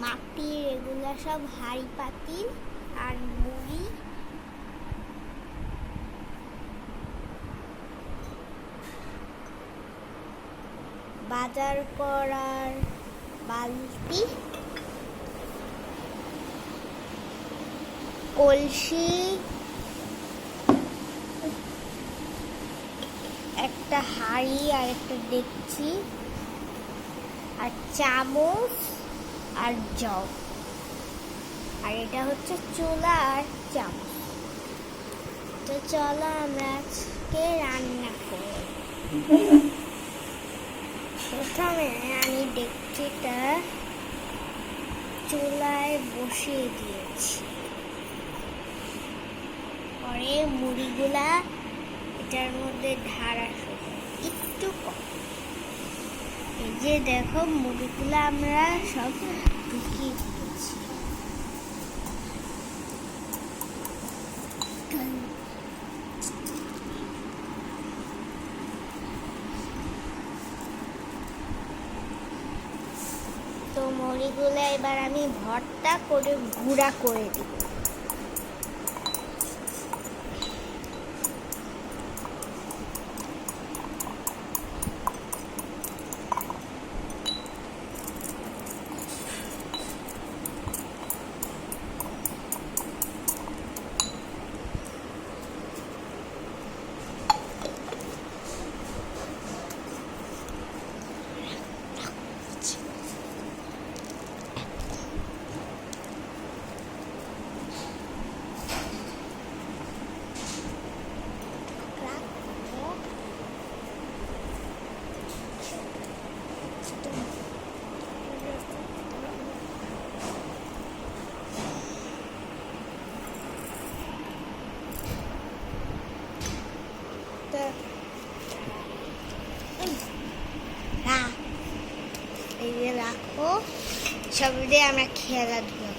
মাটির এগুলা সব হাড়ি পাতিল আর মুড়ি। বাজার করার বালতি। কলসি। একটা হাঁড়ি আর একটা ডেকচি। আর চামচ। আর জগ আর এটা হচ্ছে চুলা আর চামচ। তো চলো আমরা আজকে রান্না করি। প্রথমে আমি ডেকচিটা চুলায় বসিয়ে দিয়েছি। পরে মুড়িগুলা এটার মধ্যে ঢাড়া শুরু একটু কম। এই যে দেখো মুড়িগুলো আমরা সব ঢুকিয়ে দিয়েছি তো মুড়িগুলো এবার আমি ভর্তা করে গুঁড়া করে দিব রাখ এই যে রাখো। সব দিয়ে আমরা খেলাধুলা